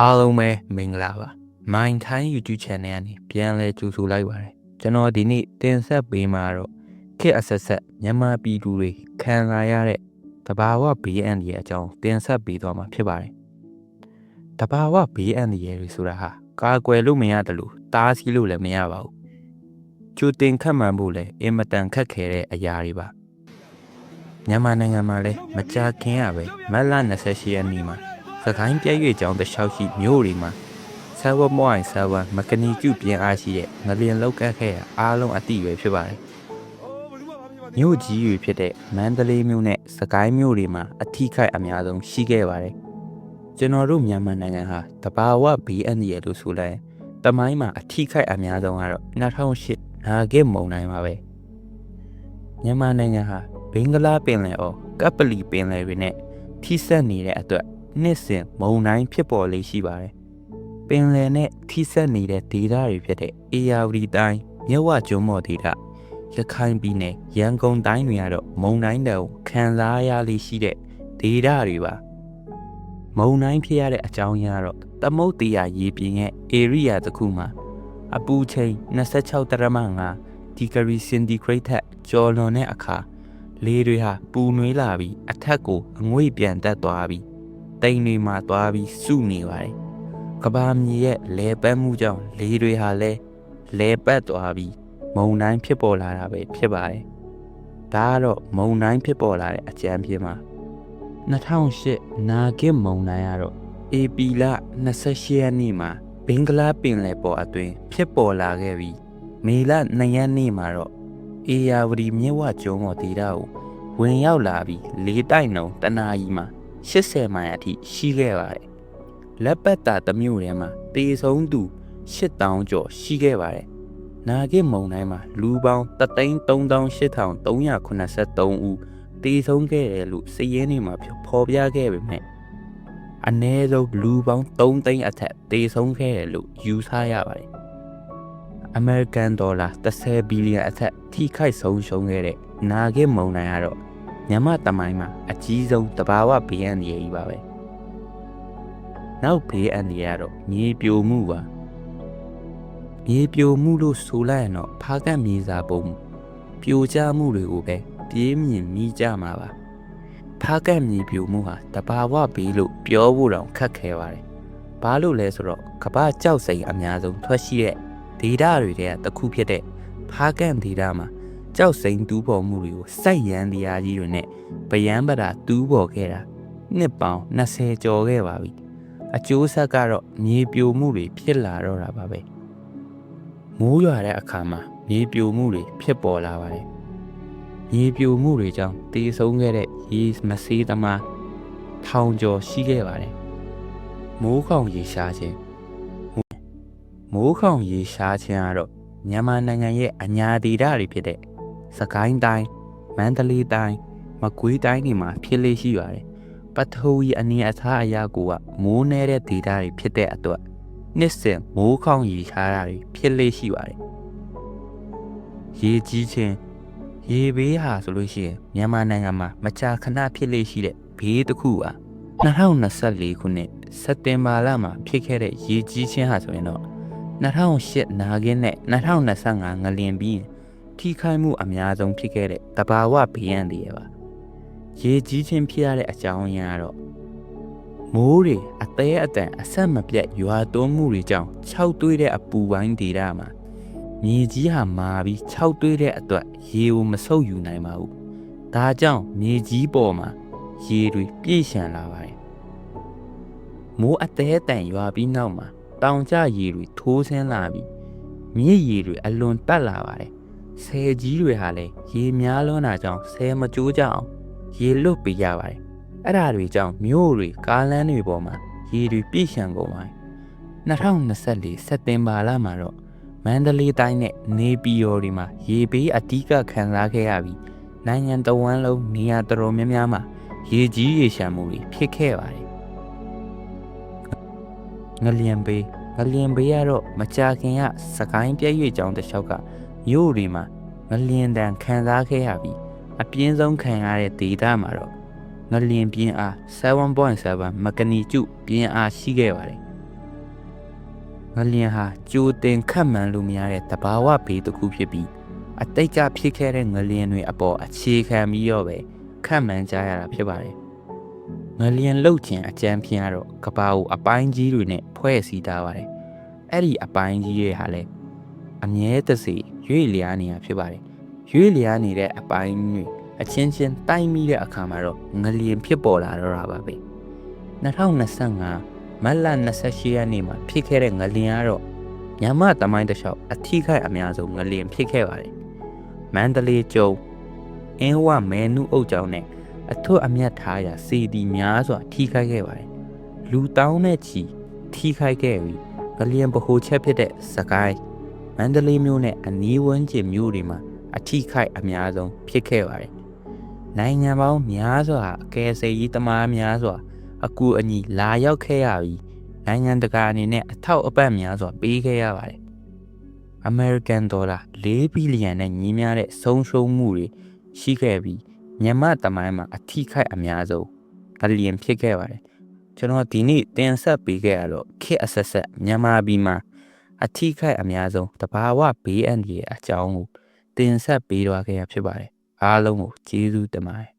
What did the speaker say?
အားလုံးပဲမင်္ဂလာပါ Mind Time YouTube Channel ကနေပြန်လဲကြိုဆိုလိုက်ပါတယ်ကျွန်တော်ဒီနေ့တင်ဆက်ပေးမှာတော့ခေတ်အဆက်ဆက်မြန်မာပြည်သူတွေခံလာရတဲ့တဘာဝ BN ရဲ့အကြောင်းတင်ဆက်ပေးသွားမှာဖြစ်ပါတယ်တဘာဝ BN ရဲ့တွေဆိုတာဟာကာကွယ်လို့မရတယ်လို့တားဆီးလို့လည်းမရပါဘူးကြိုတင်ခတ်မှန်ဖို့လည်းအင်မတန်ခက်ခဲတဲ့အရာတွေပါမြန်မာနိုင်ငံမှာလည်းမကြာခင်ရပဲမတ်လ28ရက်နေ့မှာ စကိုင်းပြည့်ရွေ့ကြောင်းတစ်လျှောက်ရှိမြို့တွေမှာဆာဝမွိုင်းဆာဝမကနီကျူပြင်အားရှိတဲ့ငလျင်လောက်ကတ်ခဲ့ရအားလုံးအတိပဲဖြစ်ပါတယ်မြို့ကြီးတွေဖြစ်တဲ့မန္တလေးမြို့နဲ့စကိုင်းမြို့တွေမှာအထီးခိုက်အများဆုံးရှိခဲ့ပါတယ်ကျွန်တော်တို့မြန်မာနိုင်ငံဟာတဘာဝ BN ရဲ့လို့ဆိုလိုက်တမိုင်းမှာအထီးခိုက်အများဆုံးကတော့2008နာဂစ်မုန်တိုင်းပါပဲမြန်မာနိုင်ငံဟာဘင်္ဂလားပင်လယ်အော်ကပ်ပလီပင်လယ်တွေနဲ့ထိစပ်နေတဲ့အတွက် နှစ်စဉ်မုန်တိုင်းဖြစ်ပေါ်လေးရှိပါတယ်ပင်လယ်နဲ့ထိစပ်နေတဲ့ဒေသတွေဖြစ်တဲ့အေယာဝတီတိုင်းမြဝကျွန်းမော်ဒေသရခိုင်ပြည်နယ်ရန်ကုန်တိုင်းတွေကတော့မုန်တိုင်းတောင်ခံစားရလေးရှိတဲ့ဒေသတွေပါမုန်တိုင်းဖြစ်ရတဲ့အကြောင်းရင်းကတော့သမုတ်တရားရေပြင်ရဲ့ area တစ်ခုမှာအပူချိန်26တရမ5ဒီဂရီစင်တီဂရိတ်ထက်ကျော်လွန်တဲ့အခါလေတွေဟာပူနွေးလာပြီးအထက်ကိုအငွေ့ပြန်တက်သွားပြီး တိမ်တွေမှာသွားပြီးစုနေပါတယ်။ကဘာမြေရဲ့လဲပတ်မှုကြောင့်လေတွေဟာလည်းလဲပတ်သွားပြီးမုန်တိုင်းဖြစ်ပေါ်လာတာပဲဖြစ်ပါတယ်။ဒါကတော့မုန်တိုင်းဖြစ်ပေါ်လာတဲ့အကြံပြမှာ2008နာဂစ်မုန်တိုင်းကတော့ဧပြီလ28ရက်နေ့မှာဘင်္ဂလားပင်လယ်ပေါ်အတွင်းဖြစ်ပေါ်လာခဲ့ပြီးမေလ2ရက်နေ့မှာတော့အေယာဝတီမြစ်ဝကျွန်းပေါ်ဒေသကိုဝင်ရောက်လာပြီးလေးတိုက်နှုံတနာရီမှာ 80မိုင်အထိရှိခဲ့ပါတယ်။လက်ပတ်တာတစ်မျိုးထဲမှာတေဆုံးသူ8000ကျော်ရှိခဲ့ပါတယ်။နာဂစ်မုံတိုင်းမှာလူပေါင်း338,383ဦးတေဆုံးခဲ့တယ်လို့စည်ရင်းနေမှာဖော်ပြခဲ့ပေမဲ့အနည်းဆုံးလူပေါင်း3သိန်းအထက်တေဆုံးခဲ့တယ်လို့ယူဆရပါတယ်။ American Dollar 30ဘီလီယံအထက်ထိခိုက်ဆုံးရှုံးခဲ့တဲ့နာဂစ်မုံတိုင်းကတော့ မြန်မာတမိုင်းမှာအကြီးဆုံးတဘာဝဘေးအန္တရာယ်ကြီးပါပဲနောက်ဘေးအန္တရာယ်ကတော့မြေပြိုမှုပါမြေပြိုမှုလို့ဆိုလိုက်ရင်တော့ဖားကတ်မြေစာပုံပြိုကျမှုတွေကိုပဲပြေးမြင်မိကြမှာပါဖားကတ်မြေပြိုမှုဟာတဘာဝဘေးလို့ပြောဖို့တောင်ခက်ခဲပါတယ်ဘာလို့လဲဆိုတော့ကမ္ဘာကြောက်စိမ်အများဆုံးထွက်ရှိတဲ့ဒေတာတွေတည်းကတစ်ခုဖြစ်တဲ့ဖားကတ်ဒေတာမှာ ကြောက်စိမ်တူးပေါ်မှုတွေကိုစိုက်ရန်တရားကြီးတွေနဲ့ဗယံပဒတူးပေါ်ခဲ့တာနှစ်ပေါင်း20ကျော်ခဲ့ပါပြီအကျိုးဆက်ကတော့မြေပြိုမှုတွေဖြစ်လာတော့တာပါပဲမိုးရွာတဲ့အခါမှာမြေပြိုမှုတွေဖြစ်ပေါ်လာပါတယ်မြေပြိုမှုတွေကြောင့်တေဆုံးခဲ့တဲ့ရေမဆေးသမားထောင်ကျော်ရှိခဲ့ပါတယ်မိုးခေါင်ရေရှားခြင်းမိုးခေါင်ရေရှားခြင်းကတော့မြန်မာနိုင်ငံရဲ့အညာဒေသတွေဖြစ်တဲ့ စကိုင်းတိုင်းမန္တလေးတိုင်းမကွေးတိုင်းတွေမှာဖြစ်လေရှိပါတယ်ပထဝီအနေအထားအရာကိုကမိုးနေတဲ့ဒေတာတွေဖြစ်တဲ့အတွက်နှစ်စဉ်မိုးခေါင်ရေရှားတာတွေဖြစ်လေရှိပါတယ်ရေကြီးခြင်းရေဘေးဟာဆိုလို့ရှိရင်မြန်မာနိုင်ငံမှာမကြာခဏဖြစ်လေရှိတဲ့ဘေးတစ်ခုပါ2024ခုနှစ်စက်တင်ဘာလမှာဖြစ်ခဲ့တဲ့ရေကြီးခြင်းဟာဆိုရင်တော့2008နာဂင်းနဲ့2025ငလျင်ပြီး ထိခိုက်မှုအများဆုံးဖြစ်ခဲ့တဲ့တဘာဝဘေးရန်တွေပါရေကြီးခြင်းဖြစ်ရတဲ့အကြောင်းရင်းကတော့မိုးတွေအသေးအတန်အဆက်မပြတ်ရွာသွန်းမှုတွေကြောင့်ခြောက်သွေးတဲ့အပူပိုင်းဒေတာမှာမြေကြီးဟာမာပြီးခြောက်သွေးတဲ့အတွက်ရေကိုမဆုပ်ယူနိုင်ပါဘူးဒါကြောင့်မြေကြီးပေါ်မှာရေတွေပြည့်ရှံလာပါတယ်မိုးအသေးအတန်ရွာပြီးနောက်မှာတောင်ကျရေတွေထိုးဆင်းလာပြီးမြစ်ရေတွေအလွန်တက်လာပါတယ် ဆယ်ကြီးတွေဟာလည်းရေများလွန်းတာကြောင့်ဆယ်မကျိုးကြအောင်ရေလွတ်ပေးရပါတယ်အဲ့ဒါတွေကြောင့်မြို့တွေကားလမ်းတွေပေါ်မှာရေတွေပြည့်ရှံကုန်ပါတယ်2024စက်တင်ဘာလမှာတော့မန္တလေးတိုင်းနဲ့နေပြည်တော်တွေမှာရေဘေးအတိကခံစားခဲ့ရပြီးနိုင်ငံတော်ဝန်လုံးနေရာတော်တော်များများမှာရေကြီးရေရှမ်းမှုတွေဖြစ်ခဲ့ပါတယ်ငလျင်ဘေးငလျင်ဘေးကတော့မကြာခင်ကစကိုင်းပြည့်ရွေ့ကြောင်းတစ်လျှောက်က မြို့တွေမှာငလျင်တန်ခံစားခဲ့ရပြီးအပြင်းဆုံးခံရတဲ့ဒေသမှာတော့ငလျင်ပြင်းအား7.7မကနီကျုပြင်းအားရှိခဲ့ပါတယ်ငလျင်ဟာကြိုတင်ခတ်မှန်လို့မရတဲ့တဘာဝဘေးတစ်ခုဖြစ်ပြီးအတိတ်ကဖြစ်ခဲ့တဲ့ငလျင်တွေအပေါ်အခြေခံပြီးတော့ပဲခတ်မှန်ကြရတာဖြစ်ပါတယ်ငလျင်လှုပ်ခြင်းအကြမ်းဖျင်းကတော့ကဘာကိုအပိုင်းကြီးတွေနဲ့ဖွဲ့စည်းထားပါတယ်အဲ့ဒီအပိုင်းကြီးတွေဟာလည်းအမြဲတစေ ရွေ့လျားနေတာဖြစ်ပါတယ်ရွေ့လျားနေတဲ့အပိုင်းတွေအချင်းချင်းတိုက်မိတဲ့အခါမှာတော့ငလျင်ဖြစ်ပေါ်လာတော့တာပါပဲ2025မတ်လ28ရက်နေ့မှာဖြစ်ခဲ့တဲ့ငလျင်ကတော့မြန်မာတမိုင်းတစ်လျှောက်အထိခိုက်အများဆုံးငလျင်ဖြစ်ခဲ့ပါတယ်မန္တလေးကျုံအင်းဝမဲနုအုပ်ကျောင်းနဲ့အထွတ်အမြတ်ထားရာစီတီများစွာထိခိုက်ခဲ့ပါတယ်လူတောင်းနဲ့ချီထိခိုက်ခဲ့ပြီးငလျင်ဗဟိုချက်ဖြစ်တဲ့စကိုင်း မန္တလေးမြို့နဲ့အနီးဝန်းကျင်မြို့တွေမှာအထိခိုက်အများဆုံးဖြစ်ခဲ့ပါတယ်နိုင်ငံပေါင်းများစွာအကယ်ဆယ်ကြီးတမားများစွာ အကူအညီလာရောက်ခဲ့ရပြီးနိုင်ငံတကာအနေနဲ့အထောက်အပံ့များစွာပေးခဲ့ရပါတယ်။ American Dollar 4ဘီလီယံနဲ့ညီမျှတဲ့ဆုံးရှုံးမှုတွေရှိခဲ့ပြီးမြန်မာတမိုင်းမှာအထိခိုက်အများဆုံးအလျင်ဖြစ်ခဲ့ပါတယ်။ကျွန်တော်ဒီနေ့တင်ဆက်ပေးခဲ့ရတော့ခစ်အဆက်ဆက်မြန်မာပြည်မှာ အထိခိုက်အများဆုံးတဘာဝဘေးအန္တရာယ်အကြောင်းကိုတင်ဆက်ပေးသွားခဲ့ရဖြစ်ပါတယ်။အားလုံးကိုကျေးဇူးတင်ပါတယ်